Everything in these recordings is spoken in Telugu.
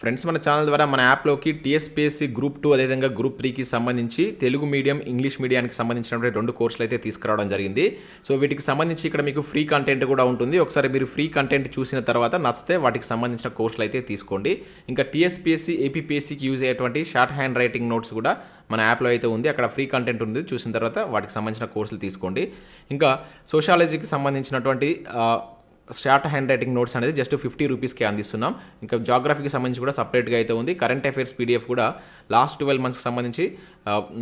ఫ్రెండ్స్ మన ఛానల్ ద్వారా మన యాప్లోకి టీఎస్పీఎస్సీ గ్రూప్ టూ అదేవిధంగా గ్రూప్ త్రీకి సంబంధించి తెలుగు మీడియం ఇంగ్లీష్ మీడియానికి సంబంధించినటువంటి రెండు కోర్సులు అయితే తీసుకురావడం జరిగింది. సో వీటికి సంబంధించి ఇక్కడ మీకు ఫ్రీ కంటెంట్ కూడా ఉంటుంది. ఒకసారి మీరు ఫ్రీ కంటెంట్ చూసిన తర్వాత నచ్చితే వాటికి సంబంధించిన కోర్సులు అయితే తీసుకోండి. ఇంకా టీఎస్పీఎస్సీ ఏపీపీఎస్సీకి యూజ్ అయ్యేటువంటి షార్ట్ హ్యాండ్ రైటింగ్ నోట్స్ కూడా మన యాప్లో అయితే ఉంది. అక్కడ ఫ్రీ కంటెంట్ ఉంది చూసిన తర్వాత వాటికి సంబంధించిన కోర్సులు తీసుకోండి. ఇంకా సోషాలజీకి సంబంధించినటువంటి షార్ట్ హ్యాండ్ రైటింగ్ నోట్స్ అనేది జస్ట్ ఫిఫ్టీ రూపీస్కి అందిస్తున్నాం. ఇంకా జాగ్రఫీకి సంబంధించి కూడా సపరేట్గా అయితే ఉంది. కరెంట్ అఫైర్స్ పీడిఎఫ్ కూడా లాస్ట్ ట్వెల్వ్ మంత్స్కి సంబంధించి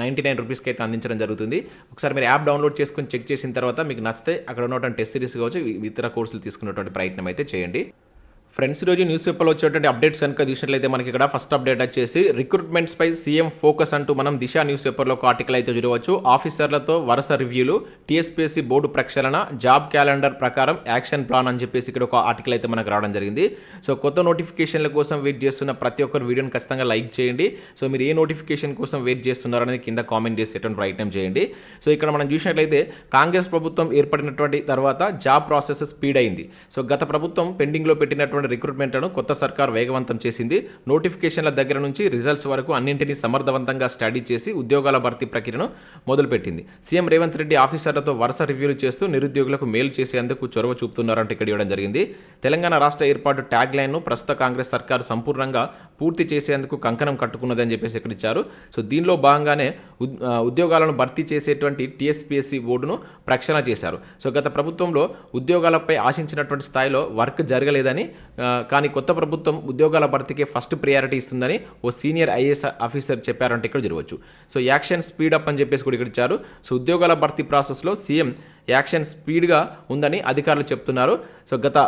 నైంటీ నైన్ రూపీస్కి అయితే అందించడం జరుగుతుంది. ఒకసారి మీరు యాప్ డౌన్లోడ్ చేసుకొని చెక్ చేసిన తర్వాత మీకు నచ్చితే అక్కడ ఉన్నటువంటి టెస్ట్ సిరీస్ కావచ్చు ఇతర కోర్సులు తీసుకున్నటువంటి ప్రయత్నం అయితే చేయండి. ఫ్రెండ్స్ రోజు న్యూస్ పేపర్లో వచ్చేటువంటి అప్డేట్స్ కనుక చూసినట్లయితే మనకి ఇక్కడ ఫస్ట్ అప్డేట్ వచ్చేసి రిక్రూట్మెంట్స్ పై సీఎం ఫోకస్ అంటూ మనం దిశ న్యూస్ పేపర్లో ఒక ఆర్టికల్ అయితే చూడవచ్చు. ఆఫీసర్లతో వరుస రివ్యూలు టీఎస్పీఎస్సీ బోర్డు ప్రక్షాళన జాబ్ క్యాలెండర్ ప్రకారం యాక్షన్ ప్లాన్ అని చెప్పేసి ఇక్కడ ఒక ఆర్టికల్ అయితే మనకు రావడం జరిగింది. సో కొత్త నోటిఫికేషన్ల కోసం వెయిట్ చేస్తున్న ప్రతి ఒక్కరు వీడియోని ఖచ్చితంగా లైక్ చేయండి. సో మీరు ఏ నోటిఫికేషన్ కోసం వెయిట్ చేస్తున్నారు అనేది కింద కామెంట్ చేసేటువంటి ప్రయత్నం చేయండి. సో ఇక్కడ మనం చూసినట్లయితే కాంగ్రెస్ ప్రభుత్వం ఏర్పడినటువంటి తర్వాత జాబ్ ప్రాసెస్ స్పీడ్ అయింది. సో గత ప్రభుత్వం పెండింగ్లో పెట్టినటువంటి రిక్రూట్మెంట్లను కొత్త సర్కార్ వేగవంతం చేసింది. నోటిఫికేషన్ల దగ్గర నుంచి రిజల్ట్స్ వరకు అన్నింటినీ సమర్థవంతంగా స్టడీ చేసి ఉద్యోగాల భర్తీ ప్రక్రియను మొదలుపెట్టింది. సీఎం రేవంత్ రెడ్డి ఆఫీసర్లతో వరుస రివ్యూలు చేస్తూ నిరుద్యోగులకు మేలు చేసేందుకు చొరవ చూపుతున్నారంటూ ఇక్కడ ఇవ్వడం జరిగింది. తెలంగాణ రాష్ట్ర ఏర్పాటు ట్యాగ్ లైన్ను ప్రస్తుత కాంగ్రెస్ సర్కార్ సంపూర్ణంగా పూర్తి చేసేందుకు కంకణం కట్టుకున్నదని చెప్పేసి ఇక్కడ ఇచ్చారు. సో దీనిలో భాగంగానే ఉద్- ఉద్యోగాలను భర్తీ చేసేటువంటి టీఎస్పీఎస్సీ బోర్డును ప్రక్షాళన చేశారు. సో గత ప్రభుత్వంలో ఉద్యోగాలపై ఆశించినటువంటి స్థాయిలో వర్క్ జరగలేదని కానీ కొత్త ప్రభుత్వం ఉద్యోగాల భర్తీకే ఫస్ట్ ప్రియారిటీ ఇస్తుందని ఓ సీనియర్ ఐఏఎస్ ఆఫీసర్ చెప్పారంటే ఇక్కడ జరగవచ్చు. సో యాక్షన్ స్పీడ్ అప్ అని చెప్పేసి కూడా ఇక్కడ ఇచ్చారు. సో ఉద్యోగాల భర్తీ ప్రాసెస్లో సీఎం యాక్షన్ స్పీడ్గా ఉందని అధికారులు చెప్తున్నారు. సో గత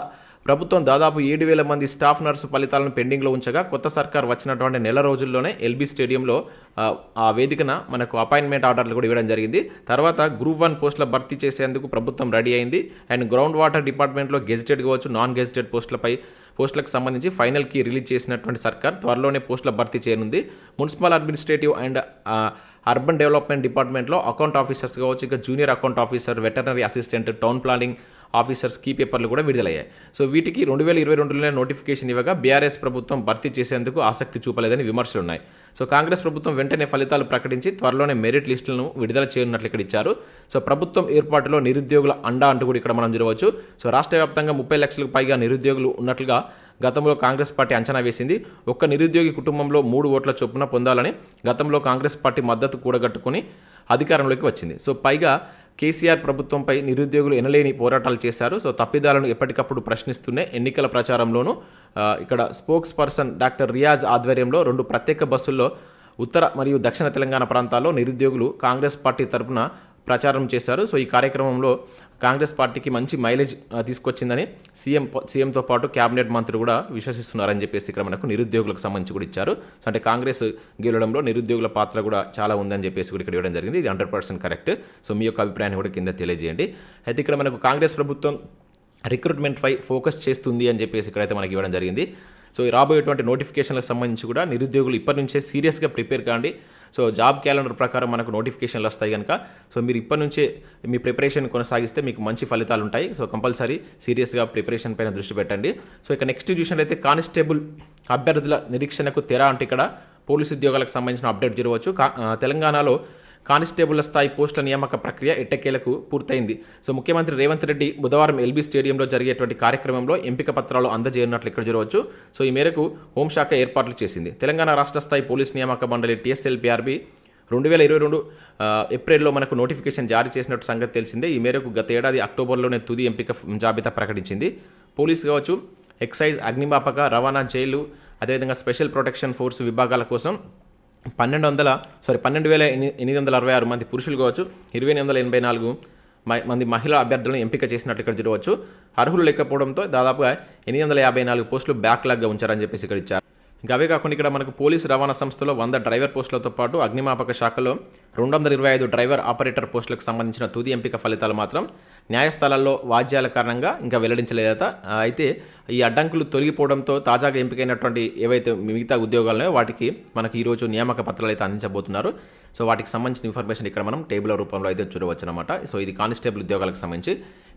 ప్రభుత్వం దాదాపు ఏడు వేల మంది స్టాఫ్ నర్సు ఫలితాలను పెండింగ్లో ఉంచగా కొత్త సర్కార్ వచ్చినటువంటి నెల రోజుల్లోనే ఎల్బీ స్టేడియంలో ఆ, వేదికన మనకు అపాయింట్మెంట్ ఆర్డర్లు కూడా ఇవ్వడం జరిగింది. తర్వాత గ్రూప్ వన్ పోస్టుల భర్తీ చేసేందుకు ప్రభుత్వం రెడీ అయింది. అండ్ గ్రౌండ్ వాటర్ డిపార్ట్మెంట్లో గెజిటెడ్ కావచ్చు నాన్ గెజిటెడ్ పోస్టులపై పోస్టులకు సంబంధించి ఫైనల్ కీ రిలీజ్ చేసినటువంటి సర్కార్ త్వరలోనే పోస్టుల భర్తీ చేయనుంది. Municipal administrative and urban development డిపార్ట్మెంట్లో అకౌంట్ ఆఫీసర్స్ కావచ్చు ఇంకా junior account officer veterinary assistant town planning officers key పేపర్లు కూడా విడుదలయ్యాయి. సో వీటికి రెండు వేల ఇరవై రెండులోనే నోటిఫికేషన్ ఇవ్వగా బీఆర్ఎస్ ప్రభుత్వం భర్తీ చేసేందుకు ఆసక్తి చూపలేదని విమర్శలు ఉన్నాయి. సో కాంగ్రెస్ ప్రభుత్వం వెంటనే ఫలితాలు ప్రకటించి త్వరలోనే మెరిట్ లిస్టులను విడుదల చేయనున్నట్లు ఇక్కడ ఇచ్చారు. సో ప్రభుత్వం ఏర్పాటులో నిరుద్యోగుల అండా అంటూ కూడా ఇక్కడ మనం చూడవచ్చు. సో రాష్ట్ర వ్యాప్తంగా ముప్పై లక్షలకు పైగా నిరుద్యోగులు ఉన్నట్లుగా గతంలో కాంగ్రెస్ పార్టీ అంచనా వేసింది. ఒక్క నిరుద్యోగి కుటుంబంలో మూడు ఓట్ల చొప్పున పొందాలని గతంలో కాంగ్రెస్ పార్టీ మద్దతు కూడగట్టుకుని అధికారంలోకి వచ్చింది. సో పైగా కేసీఆర్ ప్రభుత్వంపై నిరుద్యోగులు ఎనలేని పోరాటాలు చేశారు. సో తప్పిదాలను ఎప్పటికప్పుడు ప్రశ్నిస్తూనే ఎన్నికల ప్రచారంలోనూ ఇక్కడ స్పోక్స్ పర్సన్ డాక్టర్ రియాజ్ ఆధ్వర్యంలో రెండు ప్రత్యేక బస్సుల్లో ఉత్తర మరియు దక్షిణ తెలంగాణ ప్రాంతాల్లో నిరుద్యోగులు కాంగ్రెస్ పార్టీ తరఫున ప్రచారం చేశారు. సో ఈ కార్యక్రమంలో కాంగ్రెస్ పార్టీకి మంచి మైలేజ్ తీసుకొచ్చిందని సీఎం సీఎంతో పాటు కేబినెట్ మంత్రులు కూడా విశ్వసిస్తున్నారని చెప్పేసి ఇక్కడ మనకు నిరుద్యోగులకు సంబంధించి కూడా ఇచ్చారు. సో అంటే కాంగ్రెస్ గెలవడంలో నిరుద్యోగుల పాత్ర కూడా చాలా ఉందని చెప్పేసి కూడా ఇక్కడ ఇవ్వడం జరిగింది. ఇది హండ్రెడ్ పర్సెంట్ కరెక్ట్. సో మీ యొక్క అభిప్రాయాన్ని కూడా కింద తెలియజేయండి. అయితే ఇక్కడ మనకు కాంగ్రెస్ ప్రభుత్వం రిక్రూట్మెంట్పై ఫోకస్ చేస్తుంది అని చెప్పేసి ఇక్కడైతే మనకి ఇవ్వడం జరిగింది. సో రాబోయేటువంటి నోటిఫికేషన్లకు సంబంధించి కూడా నిరుద్యోగులు ఇప్పటి నుంచే సీరియస్గా ప్రిపేర్ కాండి. సో జాబ్ క్యాలెండర్ ప్రకారం మనకు నోటిఫికేషన్లు వస్తాయి కనుక సో మీరు ఇప్పటి నుంచే మీ ప్రిపరేషన్ కొనసాగిస్తే మీకు మంచి ఫలితాలు ఉంటాయి. సో కంపల్సరీ సీరియస్గా ప్రిపరేషన్ పైన దృష్టి పెట్టండి. సో ఇక నెక్స్ట్ చూసినట్లయితే కానిస్టేబుల్ అభ్యర్థుల నిరీక్షణకు తెర అంటే ఇక్కడ పోలీసు ఉద్యోగాలకు సంబంధించిన అప్డేట్ జరగవచ్చు. కా- తెలంగాణలో కానిస్టేబుల్ స్థాయి పోస్టుల నియామక ప్రక్రియ ఎట్టకేలకు పూర్తయింది. సో ముఖ్యమంత్రి రేవంత్ రెడ్డి బుధవారం ఎల్బీ స్టేడియంలో జరిగేటువంటి కార్యక్రమంలో ఎంపిక పత్రాలు అందజేయనున్నట్లు ఇక్కడ చూడవచ్చు. సో ఈ మేరకు హోంశాఖ ఏర్పాట్లు చేసింది. తెలంగాణ రాష్ట్ర స్థాయి పోలీస్ నియామక మండలి టీఎస్ఎల్పిఆర్బి రెండు వేల ఇరవై రెండు ఏప్రిల్లో మనకు నోటిఫికేషన్ జారీ చేసినట్టు సంగతి తెలిసిందే. ఈ మేరకు గత ఏడాది అక్టోబర్లోనే తుది ఎంపిక జాబితా ప్రకటించింది. పోలీస్ కావచ్చు ఎక్సైజ్ అగ్నిమాపక రవాణా జైలు అదేవిధంగా స్పెషల్ ప్రొటెక్షన్ ఫోర్స్ విభాగాల కోసం పన్నెండు వందల సారీ పన్నెండు వేల ఎనిమిది వందల అరవై ఆరు మంది పురుషులు కావచ్చు ఇరవై ఎనిమిది వందల ఎనభై నాలుగు మంది మహిళా అభ్యర్థులను ఎంపిక చేసినట్లు ఇక్కడ చూడవచ్చు. అర్హులు లేకపోవడంతో దాదాపుగా ఎనిమిది వందల యాభై నాలుగు పోస్టులు బ్యాక్లాగ్గా ఉంచారని చెప్పేసి ఇక్కడ ఇచ్చారు. ఇంకా అవే కాకుండా ఇక్కడ మనకు పోలీసు రవాణా సంస్థలో వంద డ్రైవర్ పోస్టులతో పాటు అగ్నిమాపక శాఖలో రెండు వందల ఇరవై ఐదు డ్రైవర్ ఆపరేటర్ పోస్టులకు సంబంధించిన తుది ఎంపిక ఫలితాలు మాత్రం న్యాయస్థానాల్లో వాద్యాల కారణంగా ఇంకా వెల్లడించలేదట. అయితే ఈ అడ్డంకులు తొలగిపోవడంతో తాజాగా ఎంపికైనటువంటి ఏవైతే మిగతా ఉద్యోగాలున్నాయో వాటికి మనకి ఈరోజు నియామక పత్రాలు అయితే అందించబోతున్నారు. సో వాటికి సంబంధించిన ఇన్ఫర్మేషన్ ఇక్కడ మనం టేబుల్ రూపంలో అయితే చూడవచ్చు అనమాట సో ఇది కానిస్టేబుల్ ఉద్యోగాలకు సంబంధించి.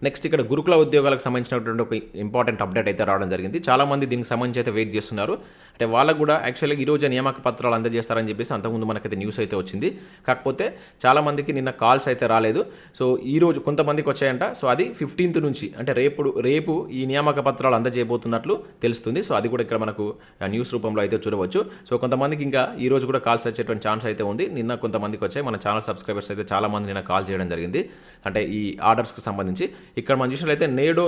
నెక్స్ట్ ఇక్కడ గురుకుల ఉద్యోగాలకు సంబంధించినటువంటి ఒక ఇంపార్టెంట్ అప్డేట్ అయితే రావడం జరిగింది. చాలామంది దీనికి సంబంధించి అయితే వెయిట్ చేస్తున్నారు. అంటే వాళ్ళకు కూడా యాక్చువల్గా ఈ రోజు నియామక పత్రాలు అందజేస్తారని చెప్పేసి అంతకుముందు మనకైతే న్యూస్ అయితే వచ్చింది. కాకపోతే కాకపోతే చాలామందికి నిన్న కాల్స్ అయితే రాలేదు. సో ఈ రోజు కొంతమందికి వచ్చాయంట. సో అది ఫిఫ్టీన్త్ నుంచి అంటే రేపు రేపు ఈ నియామక పత్రాలు అందజేయబోతున్నట్లు తెలుస్తుంది. సో అది కూడా ఇక్కడ మనకు న్యూస్ రూపంలో అయితే చూడవచ్చు. సో కొంతమందికి ఇంకా ఈ రోజు కూడా కాల్స్ వచ్చేటువంటి ఛాన్స్ అయితే ఉంది. నిన్న కొంతమందికి వచ్చాయి. మన ఛానల్ సబ్స్క్రైబర్స్ అయితే చాలా మంది నిన్న కాల్ చేయడం జరిగింది. అంటే ఈ ఆర్డర్స్కి సంబంధించి. ఇక్కడ మనం చూసినట్లయితే నేడు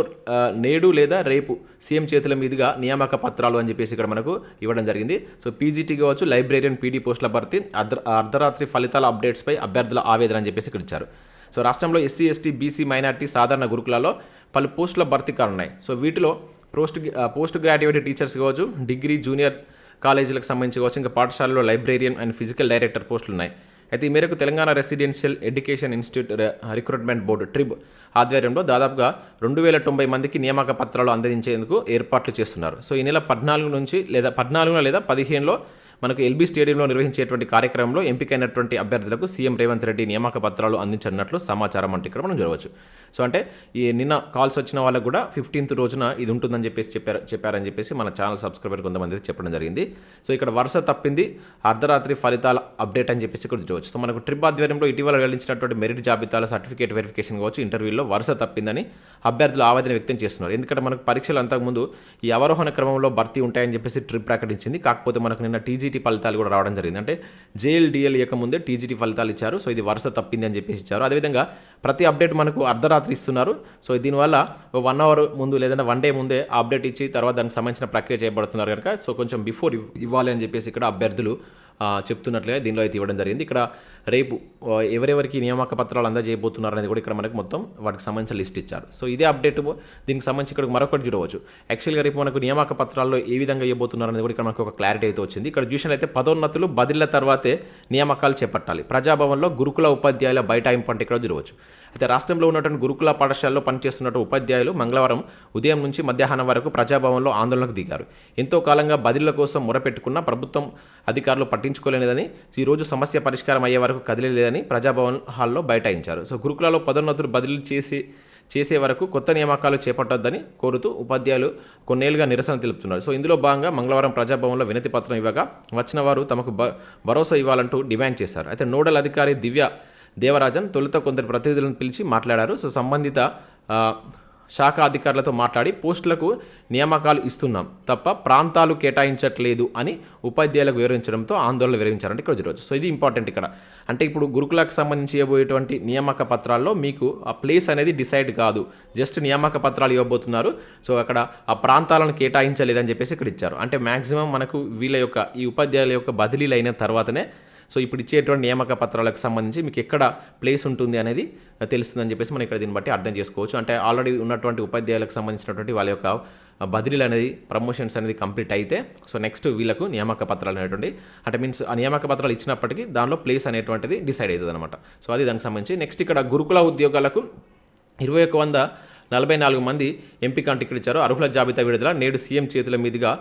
నేడు లేదా రేపు సీఎం చేతుల మీదుగా నియామక పత్రాలు అని చెప్పేసి ఇక్కడ మనకు ఇవ్వడం జరిగింది. సో పీజీటీ కావచ్చు లైబ్రేరియన్ పీడీ పోస్టుల భర్తీ అర్ధ అర్ధరాత్రి ఫలితాల అప్డేట్స్పై అభ్యర్థుల ఆవేదన అని చెప్పేసి ఇక్కడ ఇచ్చారు. సో రాష్ట్రంలో ఎస్సీ ఎస్టీ బీసీ మైనార్టీ సాధారణ గురుకులలో పలు పోస్టుల భర్తీ కానున్నాయి సో వీటిలో పోస్ట్ పోస్ట్ గ్రాడ్యుయేట్ టీచర్స్ కావచ్చు డిగ్రీ జూనియర్ కాలేజీలకు సంబంధించి కావచ్చు ఇంకా పాఠశాలలో లైబ్రేరియన్ అండ్ ఫిజికల్ డైరెక్టర్ పోస్టులు ఉన్నాయి. అయితే ఈ మేరకు Telangana residential education institute recruitment board ట్రిబ్ ఆధ్వర్యంలో దాదాపుగా రెండు వేల తొంభై మందికి నియామక పత్రాలు అందించేందుకు ఏర్పాట్లు చేస్తున్నారు. సో ఈ నెల పద్నాలుగు నుంచి లేదా పద్నాలుగున లేదా పదిహేనులో మనకు ఎల్బీ స్టేడియంలో నిర్వహించేటువంటి కార్యక్రమంలో ఎంపికైనటువంటి అభ్యర్థులకు సీఎం రేవంత్ రెడ్డి నియామక పత్రాలు అందించనున్నట్లు సమాచారం అంటే ఇక్కడ మనం చూడవచ్చు. సో అంటే ఈ నిన్న కాల్స్ వచ్చిన వాళ్ళకు కూడా ఫిఫ్టీన్త్ రోజున ఇది ఉంటుందని చెప్పేసి చెప్పారు చెప్పారని చెప్పేసి మన ఛానల్ సబ్స్క్రైబర్ కొంతమంది చెప్పడం జరిగింది. సో ఇక్కడ వరుస తప్పింది అర్ధరాత్రి ఫలితాల అప్డేట్ అని చెప్పేసి ఇక్కడ చూడవచ్చు. సో మనకు ట్రిప్ ఆధ్వర్యంలో ఇటీవల వెల్లడించినటువంటి మెరిట్ జాబితాల సర్టిఫికేట్ వెరిఫికేషన్ కావచ్చు ఇంటర్వ్యూలో వరుస తప్పిందని అభ్యర్థులు ఆవేదన వ్యక్తం చేస్తున్నారు. ఎందుకంటే మనకు పరీక్షలు అంతకుముందు ఈ అవరోహణ క్రమంలో భర్తీ ఉంటాయని చెప్పేసి ట్రిప్ ప్రకటించింది. కాకపోతే మనకు నిన్న టీజీ టీజీటీ ఫలితాలు కూడా రావడం జరిగింది. అంటే జేఎల్డిఎల్ ముందే టీజీటీ ఫలితాలు ఇచ్చారు. సో ఇది వరుస తప్పింది అని చెప్పేసి ఇచ్చారు. అదేవిధంగా ప్రతి అప్డేట్ మనకు అర్ధరాత్రి ఇస్తున్నారు. సో దీనివల్ల వన్ అవర్ ముందు లేదంటే వన్ డే ముందే ఆ అప్డేట్ ఇచ్చి తర్వాత దానికి సంబంధించిన ప్రక్రియ చేయబడుతున్నారు కనుక. సో కొంచెం బిఫోర్ ఇవ్వాలి అని చెప్పేసి ఇక్కడ అభ్యర్థులు చెప్తున్నట్లుగా దీనిలో అయితే ఇవ్వడం జరిగింది. ఇక్కడ రేపు ఎవరెవరికి నియామక పత్రాలు అందజేయబోతున్నారు అనేది కూడా ఇక్కడ మనకు మొత్తం వాటికి సంబంధించిన లిస్ట్ ఇచ్చారు. సో ఇదే అప్డేట్ దీనికి సంబంధించి ఇక్కడ మరొకటి చూడవచ్చు. యాక్చువల్గా రేపు మనకు నియామక పత్రాల్లో ఏ విధంగా ఇవ్వబోతున్నారు అనేది కూడా ఇక్కడ మనకు ఒక క్లారిటీ అయితే వచ్చింది. ఇక్కడ చూసినట్లయితే పదోన్నతులు బదిలీల తర్వాతే నియామకాలు చేపట్టాలి. ప్రజాభవన్లో గురుకుల ఉపాధ్యాయుల బైఠాయింపు అంటే ఇక్కడ చూడవచ్చు. అయితే రాష్ట్రంలో ఉన్నటువంటి గురుకుల పాఠశాలలో పనిచేస్తున్నటువంటి ఉపాధ్యాయులు మంగళవారం ఉదయం నుంచి మధ్యాహ్నం వరకు ప్రజాభవన్లో ఆందోళనకు దిగారు. ఎంతో కాలంగా బదిలీల కోసం మొరపెట్టుకున్న ప్రభుత్వం అధికారులు పట్టించుకోలేదని ఈ రోజు సమస్య పరిష్కారం అయ్యే వరకు కదిలేదని ప్రజాభవన్ హాల్లో బైఠాయించారు. సో గురుకులలో పదోన్నతులు బదిలీ చేసి చేసే వరకు కొత్త నియామకాలు చేపట్టొద్దని కోరుతూ ఉపాధ్యాయులు కొన్నేళ్ళుగా నిరసన తెలుపుతున్నారు. సో ఇందులో భాగంగా మంగళవారం ప్రజాభవన్లో వినతి పత్రం ఇవ్వగా వచ్చిన వారు తమకు భరోసా ఇవ్వాలంటూ డిమాండ్ చేశారు. అయితే నోడల్ అధికారి దివ్య దేవరాజన్ తొలుత కొందరు ప్రతినిధులను పిలిచి మాట్లాడారు. సో సంబంధిత శాఖ అధికారులతో మాట్లాడి పోస్టులకు నియామకాలు ఇస్తున్నాం తప్ప ప్రాంతాలు కేటాయించట్లేదు అని ఉపాధ్యాయులకు వివరించడంతో ఆందోళన వివరించారంటే ఇక్కడ రోజు సో ఇది ఇంపార్టెంట్ ఇక్కడ. అంటే ఇప్పుడు గురుకులకు సంబంధించి ఇవ్వబోయేటువంటి నియామక పత్రాల్లో మీకు ఆ ప్లేస్ అనేది డిసైడ్ కాదు. జస్ట్ నియామక పత్రాలు ఇవ్వబోతున్నారు. సో అక్కడ ఆ ప్రాంతాలను కేటాయించలేదని చెప్పేసి ఇక్కడ ఇచ్చారు. అంటే మ్యాక్సిమం మనకు వీళ్ళ యొక్క ఈ ఉపాధ్యాయుల యొక్క బదిలీలు అయిన తర్వాతనే సో ఇప్పుడు ఇచ్చేటువంటి నియామక పత్రాలకు సంబంధించి మీకు ఎక్కడ ప్లేస్ ఉంటుంది అనేది తెలుస్తుందని చెప్పేసి మనం ఇక్కడ దీన్ని బట్టి అర్థం చేసుకోవచ్చు. అంటే ఆల్రెడీ ఉన్నటువంటి ఉపాధ్యాయులకు సంబంధించినటువంటి వాళ్ళ యొక్క బదిలీలు అనేది ప్రమోషన్స్ అనేది కంప్లీట్ అయితే సో నెక్స్ట్ వీళ్ళకు నియామక పత్రాలు అనేటువంటి అంటే మీన్స్ ఆ నియామక పత్రాలు ఇచ్చినప్పటికీ దానిలో ప్లేస్ అనేటువంటిది డిసైడ్ అవుతుంది అనమాట సో అది దానికి సంబంధించి నెక్స్ట్ ఇక్కడ గురుకుల ఉద్యోగాలకు ఇరవై ఒక వంద నలభై నాలుగు మంది ఎంపిక అంటే ఇక్కడ ఇచ్చారు. అర్హుల జాబితా విడుదల నేడు సీఎం చేతుల మీదుగా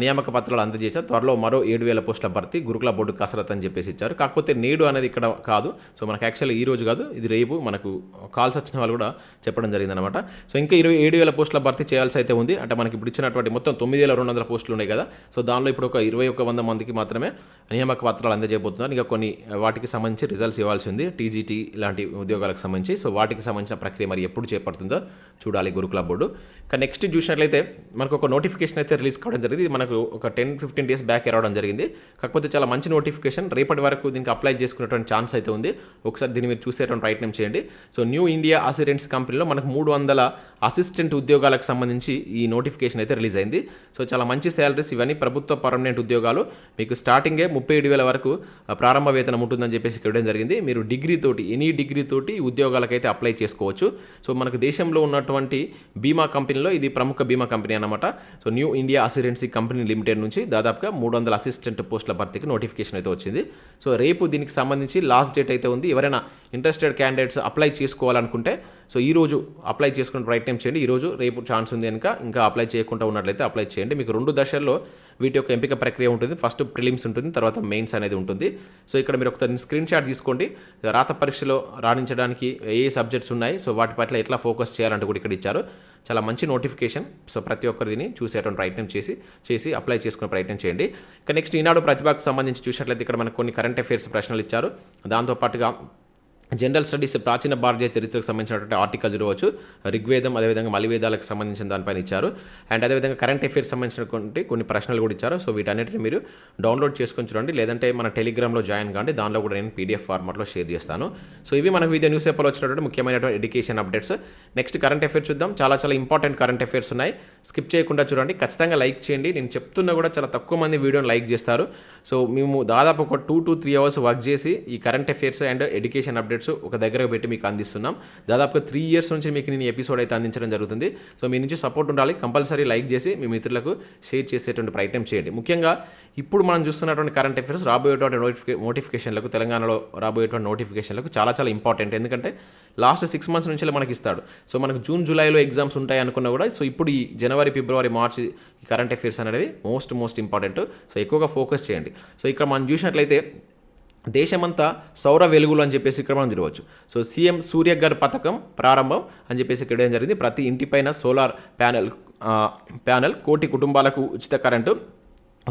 నియామక పత్రాలు అందజేశారు. త్వరలో మరో ఏడు వేల పోస్టుల భర్తీ గురుకుల బోర్డు కసరత్ అని చెప్పేసి ఇచ్చారు. కాకపోతే నేడు అనేది ఇక్కడ కాదు. సో మనకు యాక్చువల్లీ ఈ రోజు కాదు ఇది రేపు మనకు కాల్స్ వచ్చిన వాళ్ళు కూడా చెప్పడం జరిగిందనమాట సో ఇంకా ఇరవై ఏడు వేల పోస్టుల భర్తీ చేయాల్సి అయితే ఉంది. అంటే మనకి ఇప్పుడు ఇచ్చినటువంటి మొత్తం తొమ్మిది వేల రెండు వందల పోస్టులు ఉన్నాయి కదా. సో దానిలో ఇప్పుడు ఒక ఇరవై ఒక వంద మందికి మాత్రమే నియామక పత్రాలు అందజేయబోతున్నారు. ఇంకా కొన్ని వాటికి సంబంధించి రిజల్ట్స్ ఇవ్వాల్సి ఉంది. టీజీటీ ఇలాంటి ఉద్యోగాలకు సంబంధించి. సో వాటికి సంబంధించిన ప్రక్రియ మరి ఎప్పుడు చేపడుతుందో చూడాలి గురుకుల బోర్డు. కానీ నెక్స్ట్ చూసినట్లయితే మనకు ఒక నోటిఫికేషన్ అయితే రిలీజ్ కావడం జరిగింది. ఇది మనకు ఒక టెన్ ఫిఫ్టీన్ డేస్ బ్యాక్ రావడం జరిగింది. కాకపోతే చాలా మంచి నోటిఫికేషన్. రేపటి వరకు దీనికి అప్లై చేసుకునేటువంటి ఛాన్స్ అయితే ఉంది. ఒకసారి దీన్ని మీరు చూసేటువంటి ప్రయత్నం చేయండి. సో న్యూ ఇండియా అసిడెంట్స్ కంపెనీలో మనకు మూడు వందల అసిస్టెంట్ ఉద్యోగాలకు సంబంధించి ఈ నోటిఫికేషన్ అయితే రిలీజ్ అయింది. సో చాలా మంచి శాలరీస్ ఇవన్నీ ప్రభుత్వ పర్మనెంట్ ఉద్యోగాలు. మీకు స్టార్టింగే ముప్పై ఏడు వేల వరకు ప్రారంభ వేతనం ఉంటుందని చెప్పేసి ఇవ్వడం జరిగింది. మీరు డిగ్రీ తోటి ఎనీ డిగ్రీ తోటి ఉద్యోగాలకైతే అప్లై చేసుకోవచ్చు. సో మనకు దేశంలో ఉన్నటువంటి బీమా కంపెనీలో ఇది ప్రముఖ బీమా కంపెనీ అన్నమాట. So new India assurance company limited నుంచి దాదాపుగా మూడు వందల అసిస్టెంట్ పోస్టుల భర్తీకి నోటిఫికేషన్ అయితే వచ్చింది. సో రేపు దీనికి సంబంధించి లాస్ట్ డేట్ అయితే ఉంది. ఎవరైనా ఇంట్రెస్టెడ్ క్యాండిడేట్స్ అప్లై చేసుకోవాలనుకుంటే సో ఈ రోజు అప్లై చేసుకునే ప్రయత్నం చేయండి. ఈ రోజు రేపు ఛాన్స్ ఉంది కనుక ఇంకా అప్లై చేయకుండా ఉన్నట్లయితే అప్లై చేయండి. మీకు రెండు దశల్లో వీటి యొక్క ఎంపిక ప్రక్రియ ఉంటుంది. ఫస్ట్ ప్రిలిమ్స్ ఉంటుంది తర్వాత మెయిన్స్ అనేది ఉంటుంది. సో ఇక్కడ మీరు ఒకసారి స్క్రీన్ షాట్ తీసుకోండి. రాత పరీక్షలో రాణించడానికి ఏ సబ్జెక్ట్స్ ఉన్నాయి? సో వాటి పట్ల ఎట్లా ఫోకస్ చేయాలంటే కూడా ఇక్కడ ఇచ్చారు. చాలా మంచి నోటిఫికేషన్ సో ప్రతి ఒక్కరు దీన్ని చూసేటువంటి ప్రయత్నం చేసి చేసి అప్లై చేసుకునే ప్రయత్నం చేయండి. ఇక నెక్స్ట్ ఈనాడు ప్రతిభకు సంబంధించి చూసినట్లయితే ఇక్కడ మనకు కొన్ని కరెంట్ అఫైర్స్ ప్రశ్నలు ఇచ్చారు. దాంతోపాటుగా జనరల్ స్టడీస్ ప్రాచీన భారతీయ చరిత్రకు సంబంధించినటువంటి ఆర్టికల్ చూడవచ్చు. ఋగ్వేదం అదేవిధంగా మలివేదాలకు సంబంధించిన దానిపైన ఇచ్చారు. అండ్ అదేవిధంగా కరెంట్ అఫైర్స్ సంబంధించినటువంటి కొన్ని ప్రశ్నలు కూడా ఇచ్చారు. సో వీటన్నిటిని మీరు డౌన్లోడ్ చేసుకొని చూడండి. లేదంటే మన టెలిగ్రామ్లో జాయిన్ కాండి. దానిలో కూడా నేను పీడిఎఫ్ ఫార్మాట్లో షేర్ చేస్తాను. సో ఇవి మనకు వివిధ న్యూస్ పేపర్లో వచ్చినటువంటి ముఖ్యమైనటువంటి education updates. Next current affairs చూద్దాం. చాలా చాలా ఇంపార్టెంట్ కరెంట్ అఫైర్స్ ఉన్నాయి. స్కిప్ చేయకుండా చూడండి. ఖచ్చితంగా లైక్ చేయండి. నేను చెప్తున్నా కూడా చాలా తక్కువ మంది వీడియోని లైక్ చేస్తారు. సో మేము దాదాపు ఒక two to three hours work చేసి ఈ current affairs and education updates ఒక దగ్గర పెట్టి మీకు అందిస్తున్నాం. దాదాపుగా త్రీ ఇయర్స్ నుంచి మీకు నేను ఎపిసోడ్ అయితే అందించడం జరుగుతుంది. సో మీ నుంచి సపోర్ట్ ఉండాలి. కంపల్సరీ లైక్ చేసి మీ మిత్రులకు షేర్ చేసేటువంటి ప్రయత్నం చేయండి. ముఖ్యంగా ఇప్పుడు మనం చూస్తున్నటువంటి కరెంట్ అఫైర్స్ రాబోయేటువంటి నోటిఫికే నోటిఫికేషన్లకు తెలంగాణలో రాబోయేటువంటి నోటిఫికేషన్లకు చాలా చాలా ఇంపార్టెంట్ ఎందుకంటే లాస్ట్ సిక్స్ మంత్స్ నుంచి మనకి ఇస్తాడు. సో మనకు జూన్ జూలైలో ఎగ్జామ్స్ ఉంటాయి అనుకున్నా కూడా సో ఇప్పుడు ఈ జనవరి ఫిబ్రవరి మార్చి కరెంట్ అఫైర్స్ అనేవి మోస్ట్ మోస్ట్ ఇంపార్టెంట్ సో ఎక్కువగా ఫోకస్ చేయండి. సో ఇక్కడ మనం చూసినట్లయితే దేశమంతా సౌర వెలుగులు అని చెప్పేసి ఇక్కడ మనం చూడవచ్చు. సో సీఎం సూర్య పథకం ప్రారంభం అని చెప్పేసి ఇక్కడ ఏం జరిగింది. ప్రతి ఇంటిపైన సోలార్ ప్యానెల్ ప్యానెల్ కోటి కుటుంబాలకు ఉచిత కరెంటు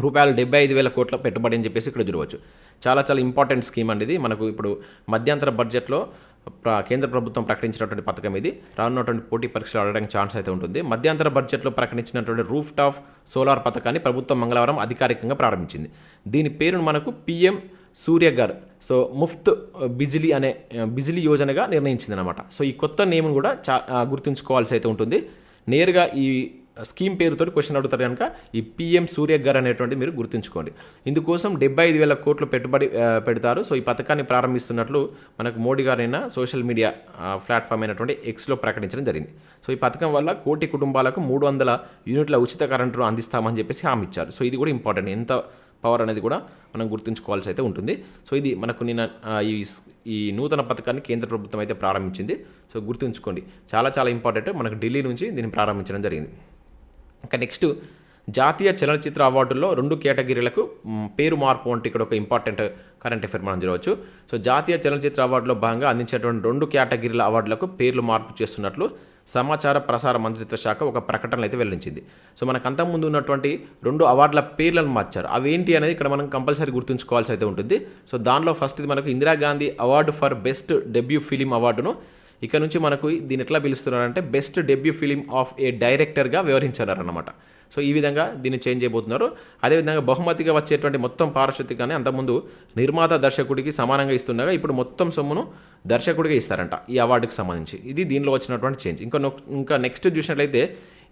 రూపాయలు డెబ్బై ఐదు వేల కోట్ల పెట్టుబడి అని చెప్పేసి ఇక్కడ చూడవచ్చు. చాలా చాలా ఇంపార్టెంట్ స్కీమ్ అండి ఇది. మనకు ఇప్పుడు మధ్యంతర బడ్జెట్లో కేంద్ర ప్రభుత్వం ప్రకటించినటువంటి పథకం ఇది. రానున్నటువంటి పోటీ పరీక్షలు ఆడడానికి ఛాన్స్ అయితే ఉంటుంది. మధ్యంతర బడ్జెట్లో ప్రకటించినటువంటి రూఫ్ టాప్ సోలార్ పథకాన్ని ప్రభుత్వం మంగళవారం అధికారికంగా ప్రారంభించింది. దీని పేరును మనకు పిఎం సూర్య సో ముఫ్త్ బిజిలీ అనే బిజిలీ యోజనగా నిర్ణయించింది అనమాట సో ఈ కొత్త నేమ్ను కూడా చా గుర్తుంచుకోవాల్సి అయితే ఉంటుంది. నేరుగా ఈ స్కీమ్ పేరుతో క్వశ్చన్ అడుగుతారు కనుక ఈ పిఎం సూర్య అనేటువంటి మీరు గుర్తుంచుకోండి. ఇందుకోసం డెబ్బై ఐదు వేల కోట్లు పెట్టుబడి పెడతారు. సో ఈ పథకాన్ని ప్రారంభిస్తున్నట్లు మనకు మోడీ గారైన సోషల్ మీడియా ప్లాట్ఫామ్ అయినటువంటి ఎక్స్లో ప్రకటించడం జరిగింది. సో ఈ పథకం వల్ల కోటి కుటుంబాలకు మూడు వందల యూనిట్ల ఉచిత కరెంటును అందిస్తామని చెప్పేసి హామీ ఇచ్చారు. సో ఇది కూడా ఇంపార్టెంట్. ఎంత పవర్ అనేది కూడా మనం గుర్తుంచుకోవాల్సి అయితే ఉంటుంది. సో ఇది మనకు నిన్న ఈ ఈ నూతన పథకాన్ని కేంద్ర ప్రభుత్వం అయితే ప్రారంభించింది. సో గుర్తుంచుకోండి చాలా చాలా ఇంపార్టెంట్. మనకు ఢిల్లీ నుంచి దీన్ని ప్రారంభించడం జరిగింది. ఇంకా నెక్స్ట్ జాతీయ చలనచిత్ర అవార్డుల్లో రెండు కేటగిరీలకు పేరు మార్పు వంటి ఇక్కడ ఒక ఇంపార్టెంట్ కరెంట్ అఫేర్ మనం చూడవచ్చు. సో జాతీయ చలనచిత్ర అవార్డులో భాగంగా అందించేటువంటి రెండు కేటగిరీల అవార్డులకు పేర్లు మార్పు చేస్తున్నట్లు సమాచార ప్రసార మంత్రిత్వ శాఖ ఒక ప్రకటనలు అయితే వెల్లడించింది. సో మనకు అంతకుముందు ఉన్నటువంటి రెండు అవార్డుల పేర్లను మార్చారు. అవి ఏంటి అనేది ఇక్కడ మనం కంపల్సరీ గుర్తుంచుకోవాల్సి అయితే ఉంటుంది. సో దానిలో ఫస్ట్ ఇది మనకు Indira Gandhi award for best debut film అవార్డును. ఇక నుంచి మనకు దీన్ని ఎట్లా పిలుస్తున్నారంటే best debut film of a డైరెక్టర్గా వ్యవహరించారన్నమాట సో ఈ విధంగా దీన్ని చేంజ్ చేయబోతున్నారు. అదేవిధంగా బహుమతిగా వచ్చేటువంటి మొత్తం పారిశుద్ధికాన్ని అంతకుముందు నిర్మాత దర్శకుడికి సమానంగా ఇస్తుండగా ఇప్పుడు మొత్తం సొమ్మును దర్శకుడిగా ఇస్తారంట ఈ అవార్డుకి సంబంధించి. ఇది దీనిలో వచ్చినటువంటి చేంజ్. ఇంకా ఇంకా నెక్స్ట్ చూసినట్లయితే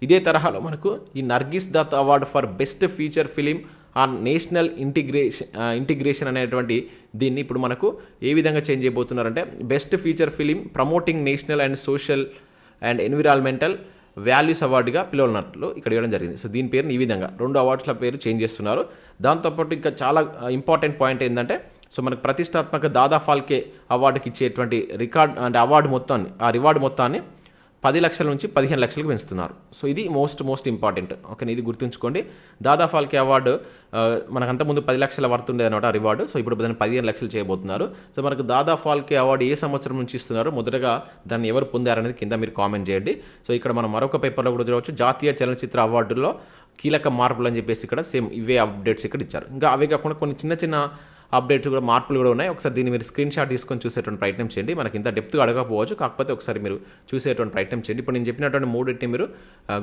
ఇదే తరహాలో మనకు ఈ Nargis Dutt award for best feature film ఆ నేషనల్ ఇంటిగ్రేషన్ ఇంటిగ్రేషన్ అనేటువంటి దీన్ని ఇప్పుడు మనకు ఏ విధంగా change చేయబోతున్నారంటే best feature film promoting national and social and environmental values అవార్డుగా పిలవనట్లు ఇక్కడ ఇవ్వడం జరిగింది. సో దీని పేరుని ఈ విధంగా రెండు అవార్డ్స్ల పేరు చేంజ్ చేస్తున్నారు. దాంతోపాటు ఇంకా చాలా ఇంపార్టెంట్ పాయింట్ ఏంటంటే సో మనకు ప్రతిష్టాత్మక దాదా ఫాల్కే అవార్డుకి ఇచ్చేటువంటి రికార్డ్ అంటే అవార్డు మొత్తాన్ని ఆ రివార్డు మొత్తాన్ని పది లక్షల నుంచి పదిహేను లక్షలకు పెంచుతున్నారు. సో ఇది మోస్ట్ మోస్ట్ ఇంపార్టెంట్. ఓకే ఇది గుర్తుంచుకోండి. దాదా ఫాల్కే అవార్డు మనకంత ముందు పది లక్షల వర్త్ ఉండేది అనమాట రివార్డు. సో ఇప్పుడు దాన్ని పదిహేను లక్షలు చేయబోతున్నారు. సో మనకు దాదా ఫాల్కే అవార్డు ఏ సంవత్సరం నుంచి ఇస్తున్నారు? మొదటగా దాన్ని ఎవరు పొందారనేది కింద మీరు కామెంట్ చేయండి. సో ఇక్కడ మనం మరొక పేపర్లో కూడా చూడవచ్చు. జాతీయ చలనచిత్ర అవార్డుల్లో కీలక మార్పులు అని చెప్పేసి ఇక్కడ సేమ్ ఇవే అప్డేట్స్ ఇక్కడ ఇచ్చారు. ఇంకా అవే కాకుండా కొన్ని చిన్న చిన్న అప్డేట్స్ కూడా మార్పులు కూడా ఉన్నాయి. ఒకసారి దీన్ని మీరు స్క్రీన్ షాట్ తీసుకొని చూసేటువంటి ప్రయత్నం చేయండి. మనకి ఇంత డెప్త్గా అడగకపోవచ్చు. కాకపోతే ఒకసారి మీరు చూసేటువంటి ప్రయత్నం చేయండి. ఇప్పుడు నేను చెప్పినటువంటి మూడింటిని మీరు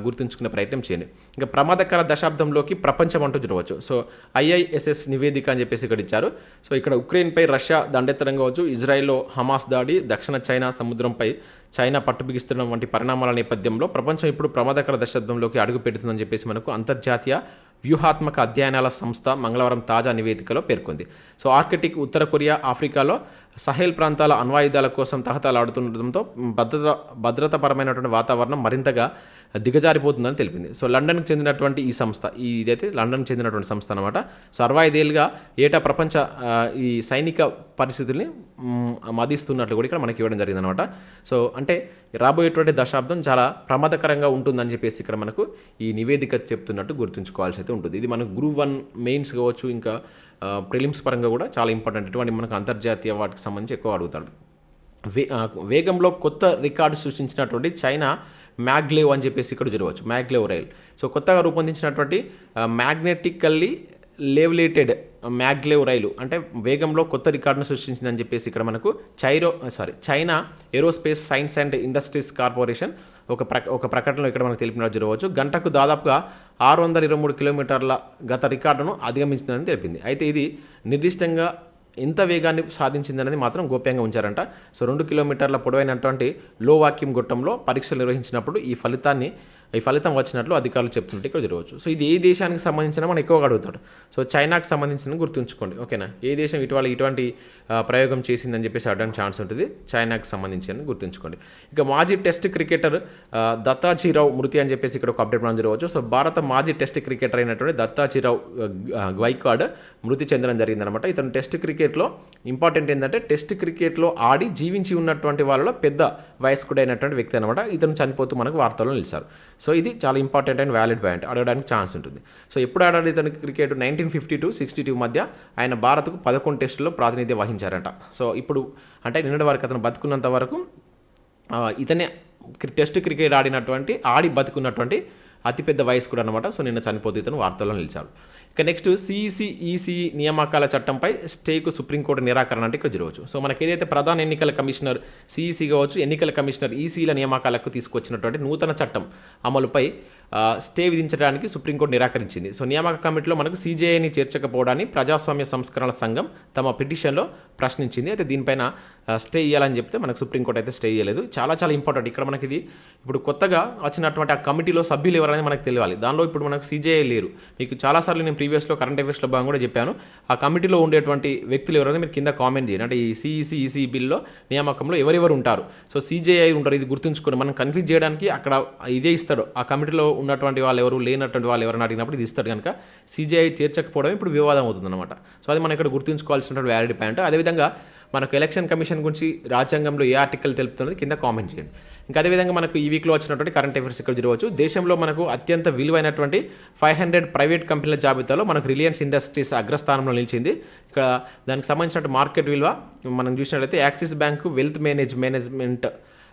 గుర్తుంచుకునే ప్రయత్నం చేయండి. ఇంకా ప్రమాదకర దశాబ్దంలోకి ప్రపంచం అంటూ చూడవచ్చు. సో ఐఐఎస్ఎస్ నివేదిక అని చెప్పేసి ఇక్కడ ఇచ్చారు. సో ఇక్కడ ఉక్రెయిన్పై రష్యా దండెత్తడం కావచ్చు. ఇజ్రాయెల్లో హమాస్ దాడి దక్షిణ చైనా సముద్రంపై చైనా పట్టుబిగిస్తున్న వంటి పరిణామాల నేపథ్యంలో ప్రపంచం ఇప్పుడు ప్రమాదకర దశాబ్దంలోకి అడుగు పెడుతుందని చెప్పేసి మనకు అంతర్జాతీయ వ్యూహాత్మక అధ్యయనాల సంస్థ మంగళవారం తాజా నివేదికలో పేర్కొంది. సో ఆర్కిటిక్ ఉత్తర కొరియా ఆఫ్రికాలో సహేల్ ప్రాంతాల అణ్వాయుధాల కోసం తహతలాడుతుండటంతో భద్రత భద్రతాపరమైనటువంటి వాతావరణం మరింతగా దిగజారిపోతుందని తెలిపింది. సో లండన్కి చెందినటువంటి ఈ సంస్థ ఈ ఇదైతే లండన్కి చెందినటువంటి సంస్థ అనమాట సో అరవై ఐదేళ్ళుగా ఏటా ప్రపంచ ఈ సైనిక పరిస్థితుల్ని మదిస్తున్నట్లు కూడా ఇక్కడ మనకి ఇవ్వడం జరిగింది అనమాట సో అంటే రాబోయేటువంటి దశాబ్దం చాలా ప్రమాదకరంగా ఉంటుందని చెప్పేసి ఇక్కడ మనకు ఈ నివేదిక చెప్తున్నట్టు గుర్తుంచుకోవాల్సి అయితే ఉంటుంది. ఇది మనకు గ్రూప్ వన్ మెయిన్స్ కావచ్చు ఇంకా ప్రిలిమ్స్ పరంగా కూడా చాలా ఇంపార్టెంట్. ఇటువంటి మనకు అంతర్జాతీయ వాటికి సంబంధించి ఎక్కువ అడుగుతాడు. వే వేగంలో కొత్త రికార్డు సృష్టించినటువంటి చైనా మ్యాగ్లేవ్ అని చెప్పేసి ఇక్కడ చూడవచ్చు మ్యాగ్లేవ్ రైల్. సో కొత్తగా రూపొందించినటువంటి మ్యాగ్నెటికల్లీ లేవ్లేటెడ్ మ్యాగ్లేవ్ రైలు. అంటే వేగంలో కొత్త రికార్డును సృష్టించిందని చెప్పేసి ఇక్కడ మనకు Cheiro sorry China aerospace science and industries corporation ఒక ప్ర ఒక ప్రకటనలో ఇక్కడ మనకు తెలిపినట్టు చూడవచ్చు గంటకు దాదాపుగా ఆరు వందల ఇరవై మూడు కిలోమీటర్ల గత రికార్డును అధిగమించిందని తెలిపింది. అయితే ఇది నిర్దిష్టంగా ఎంత వేగాన్ని సాధించిందనేది మాత్రం గోప్యంగా ఉంచారంట. సో రెండు కిలోమీటర్ల పొడవైనటువంటి లో వాక్యూమ్ గొట్టంలో పరీక్షలు నిర్వహించినప్పుడు ఈ ఫలితాన్ని ఈ ఫలితం వచ్చినట్లు అధికారులు చెప్తుంటే ఇక్కడ జరగవచ్చు. సో ఇది ఏ దేశానికి సంబంధించిన మనం ఎక్కువగా అడుగుతాడు. సో చైనాకి సంబంధించిన గుర్తుంచుకోండి. ఓకేనా? ఏ దేశం ఇటువంటి ఇటువంటి ప్రయోగం చేసిందని చెప్పేసి అడగడానికి ఛాన్స్ ఉంటుంది. చైనాకి సంబంధించిన గుర్తుంచుకోండి. ఇక మాజీ టెస్ట్ క్రికెటర్ దత్తాజీరావు మృతి అని చెప్పేసి ఇక్కడ ఒక అప్డేట్ మనం జరగవచ్చు. సో భారత మాజీ టెస్ట్ క్రికెటర్ అయినటువంటి దత్తాజీరావు ఆ, గైక్వాడ్ మృతి చెందడం జరిగిందనమాట ఇతను టెస్ట్ క్రికెట్లో ఇంపార్టెంట్ ఏంటంటే టెస్ట్ క్రికెట్లో ఆడి జీవించి ఉన్నటువంటి వాళ్ళలో పెద్ద వయస్కుడైనటువంటి వ్యక్తి అనమాట ఇతను చనిపోతూ మనకు వార్తల్లో నిలిచారు. సో ఇది చాలా ఇంపార్టెంట్ అండ్ వ్యాలిడ్ పాయింట్ అడగడానికి ఛాన్స్ ఉంటుంది. సో ఎప్పుడు ఆడాడు ఇతను cricket nineteen fifty to sixty two మధ్య ఆయన భారత్కు పదకొండు టెస్టుల్లో ప్రాతినిధ్యం వహించారంట. సో ఇప్పుడు అంటే నిన్నటి వరకు అతను బతుకున్నంత వరకు ఇతనే టెస్ట్ క్రికెట్ ఆడినటువంటి ఆడి బతుకున్నటువంటి అతిపెద్ద వయస్కుడు అనమాట సో నిన్న చనిపోతే ఇతను వార్తల్లో నిలిచాడు. ఇక నెక్స్ట్ సిఈసి ఈసీ నియామకాల చట్టంపై స్టేకు సుప్రీంకోర్టు నిరాకరణ అంటే ఇక్కడ జరగవచ్చు. సో మనకి ఏదైతే ప్రధాన ఎన్నికల కమిషనర్ సిఈసి కావచ్చు ఎన్నికల కమిషనర్ ఈసీల నియామకాలకు తీసుకొచ్చినటువంటి నూతన చట్టం అమలుపై స్టే విధించడానికి సుప్రీంకోర్టు నిరాకరించింది. సో నియామక కమిటీలో మనకు సీజేఐని చేర్చకపోవడాన్ని ప్రజాస్వామ్య సంస్కరణల సంఘం తమ పిటిషన్లో ప్రశ్నించింది. అయితే దీనిపైన స్టే ఇవ్వాలని చెప్తే మనకు సుప్రీంకోర్టు అయితే స్టే ఇవ్వలేదు చాలా చాలా ఇంపార్టెంట్. ఇక్కడ మనకి ఇది ఇప్పుడు కొత్తగా వచ్చినటువంటి ఆ కమిటీలో సభ్యులు ఎవరనేది మనకు తెలియాలి. దానిలో ఇప్పుడు మనకు సీజేఐ లేరు. మీకు చాలాసార్లు నేను ప్రీవియస్లో కరెంట్ అఫేర్స్లో భాగం కూడా చెప్పాను. ఆ కమిటీలో ఉండేటువంటి వ్యక్తులు ఎవరైనా మీరు కింద కామెంట్ చేయండి. అంటే ఈ సిఈసి ఈసీ బిల్లో నియామకంలో ఎవరెవరు ఉంటారు? సో సీజేఐ ఉంటారు. ఇది గుర్తుంచుకొని మనం కన్ఫ్యూజ్ చేయడానికి అక్కడ ఇదే ఇస్తాడు. ఆ కమిటీలో ఉన్నటువంటి వాళ్ళు ఎవరు లేనటువంటి వాళ్ళు ఎవరైనా అడిగినప్పుడు ఇది ఇస్తాడు కనుక సీజీఐ చేర్చకపోవడం ఇప్పుడు వివాదం అవుతుందన్నమాట. సో అది మనం ఇక్కడ గుర్తుంచుకోవాల్సినటువంటి వ్యాలిడ్ పాయింట్ అదేవిధంగా మనకు ఎలక్షన్ కమిషన్ గురించి రాజ్యాంగంలో ఏ ఆర్టికల్ తెలుపుతున్నది కింద కామెంట్ చేయండి. ఇంకా అదేవిధంగా మనకు ఈ వీక్లో వచ్చినటువంటి కరెంట్ అఫైర్స్ ఇక్కడ చూడవచ్చు. దేశంలో మనకు అత్యంత విలువైనటువంటి ఫైవ్ హండ్రెడ్ ప్రైవేట్ కంపెనీల జాబితాలో మనకు రిలయన్స్ ఇండస్ట్రీస్ అగ్రస్థానంలో నిలిచింది. ఇక్కడ దానికి సంబంధించిన మార్కెట్ విలువ మనం చూసినట్లయితే Axis bank wealth manage management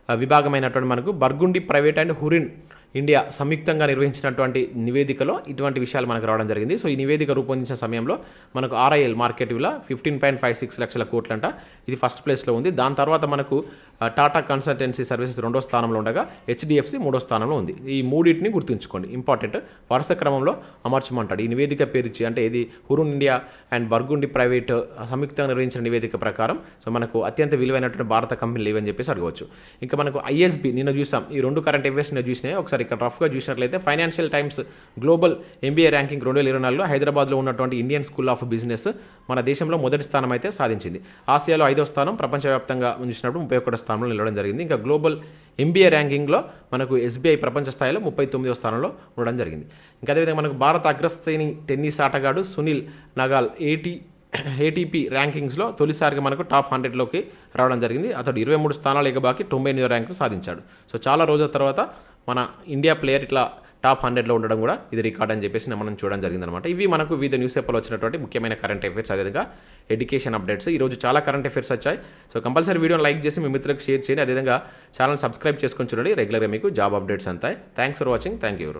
విభాగమైనటువంటి మనకు Burgundy private and Hurun India సంయుక్తంగా నిర్వహించినటువంటి నివేదికలో ఇటువంటి విషయాలు మనకు రావడం జరిగింది. సో ఈ నివేదిక రూపొందించిన సమయంలో మనకు ఆర్ఐఎల్ మార్కెట్ విలువ ఫిఫ్టీన్ పాయింట్ ఫైవ్ సిక్స్ లక్షల కోట్లంట. ఇది ఫస్ట్ ప్లేస్లో ఉంది. దాని తర్వాత మనకు టాటా కన్సల్టెన్సీ సర్వీసెస్ రెండో స్థానంలో ఉండగా హెచ్డిఎఫ్సి మూడో స్థానంలో ఉంది. ఈ మూడింటిని గుర్తుంచుకోండి. ఇంపార్టెంట్ వరుస క్రమంలో అమర్చమంటాడు. ఈ నివేదిక పేరుచి అంటే ఇది Hurun India and Burgundy private సంయుక్తంగా నిర్వహించిన నివేదిక ప్రకారం సో మనకు అత్యంత విలువైనటువంటి భారత కంపెనీలు లేవని చెప్పేసి అడగవచ్చు. ఇంకా మనకు ఐఎస్బి నిన్న చూసాం. ఈ రెండు కరెంట్ అఫేర్స్ నిన్న చూసినాయి. ఒకసారి ఇక్కడ రఫ్గా చూసినట్లయితే Financial Times global MBA ranking రెండు వేల ఇరవై నాలుగులో హైదరాబాద్లో ఉన్నటువంటి ఇండియన్ స్కూల్ ఆఫ్ బిజినెస్ మన దేశంలో మొదటి స్థానం అయితే సాధించింది. ఆసియాలో ఐదో స్థానం ప్రపంచవ్యాప్తంగా చూసినప్పుడు ముప్పై ఒకటో స్థానంలో నిలవడం జరిగింది. ఇంకా గ్లోబల్ ఎంబీఏ ర్యాంకింగ్లో మనకు ఎస్బీఐ ప్రపంచ స్థాయిలో ముప్పై తొమ్మిదో స్థానంలో ఉండడం జరిగింది. ఇంకా అదేవిధంగా మనకు భారత అగ్రస్థాయిని టెన్నిస్ ఆటగాడు సునీల్ నగాల్ ఏటీ ఏటీపీ ర్యాంకింగ్స్లో తొలిసారిగా మనకు టాప్ హండ్రెడ్లోకి రావడం జరిగింది. అతడు ఇరవై మూడు స్థానాలు ఎగబాకి తొంభై ఎనిమిదో ర్యాంకు సాధించాడు. సో చాలా రోజుల తర్వాత మన ఇండియా ప్లేయర్ ఇట్లా టాప్ హండ్రెడ్లో ఉండడం కూడా ఇది రికార్డ్ అని చెప్పేసి మనం చూడడం జరిగిందనమాట ఇవి మనకు వివిధ న్యూస్ పేపర్లో వచ్చినటువంటి ముఖ్యమైన కరెంట్ అఫైర్స్ అదేవిధంగా ఎడ్యుకేషన్ అప్డేట్స్. ఈరోజు చాలా కరెంట్ అఫైర్స్ వచ్చాయి. సో కంపల్సరీ వీడియోని లైక్ చేసి మీ మిత్రులకు షేర్ చేయండి. అదేవిధంగా ఛానల్ సబ్స్క్రైబ్ చేసుకొని చూడండి. రెగ్యులర్గా మీకు job updates అంతాయి. Thanks for watching thank you